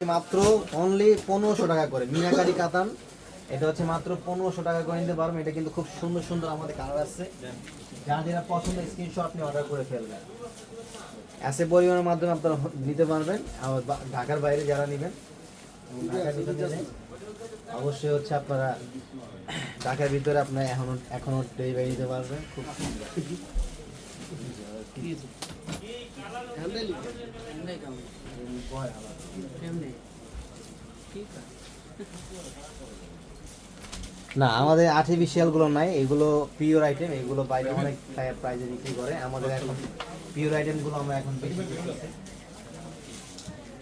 মাত্র অনলি পনেরোশো টাকা করে। মিনাকারি কাতান, এটা হচ্ছে মাত্র পনেরোশো টাকা করে নিতে পারবেন। এটা কিন্তু খুব সুন্দর সুন্দর আমাদের কালার আছে যার যেটা পছন্দ স্ক্রিনশট আপনি অর্ডার করে ফেলবেন অ্যাসে পরিমাণের মাধ্যমে আপনারা নিতে পারবেন। আর ঢাকার বাইরে যারা নেবেন অবশ্যই হচ্ছে আপনারা ঢাকার ভিতরে আপনার এখনও এখনও ডেলিভারি নিতে পারবেন। খুব সুন্দর। না আমাদের আর্টিফিশিয়ালগুলো নাই এগুলো পিওর আইটেম এগুলো বাইরে অনেক প্রাইজে বিক্রি করে। আমাদের এখন পিওর আইটেমগুলো আমরা এখন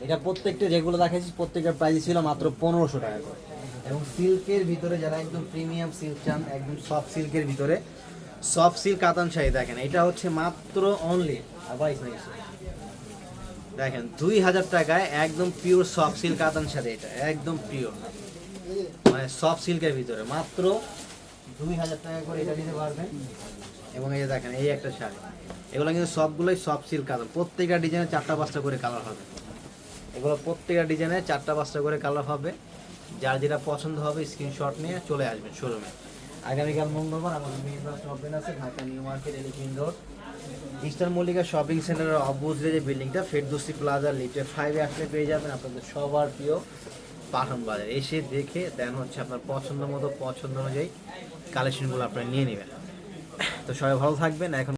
এটা প্রত্যেকটা যেগুলো দেখাচ্ছি প্রত্যেকটা প্রাইস ছিল মাত্র পনেরোশো টাকা করে। এবং সিল্কের ভিতরে যারা একদম প্রিমিয়াম সিল্ক চান একদম সফট সিল্কের ভিতরে সফট সিল্ক কাতান শাড়ি দেখেন এটা হচ্ছে মাত্র অনলি আবার দেখেন, দুই হাজার টাকায় একদম পিওর সফট সিল্ক কাতান শাড়ি এটা, একদম পিওর মানে সফট সিল্কের ভিতরে, মাত্র দুই হাজার টাকা করে এটা নিতে পারবেন। এবং এই দেখেন, এই একটা শাড়ি। এগুলো কিন্তু সবগুলোই সফট সিল্ক কালার প্রত্যেকটা ডিজাইনে চারটা পাঁচটা করে কালার হবে। এগুলো প্রত্যেকটা ডিজাইনে চারটা পাঁচটা করে কালার হবে। যার যেটা পছন্দ হবে স্ক্রিনশট নিয়ে চলে আসবেন শোরুমে আগামীকাল মঙ্গলবার আমাদের মিনিবাস শপিং আছে, Dhaka New Market Elephant Road. Eastern Mallika shopping সেন্টারের অপোজিটে যে বিল্ডিংটা ফেরদোসি প্লাজা লিফটে ফাইভে আসলে পেয়ে যাবেন আপনাদের সবার প্রিয় পাঠন বাজার। এসে দেখে দেন হচ্ছে আপনার পছন্দ মতো, পছন্দ অনুযায়ী কালেকশনগুলো আপনারা নিয়ে নেবেন। তো সবাই ভালো থাকবেন, এখন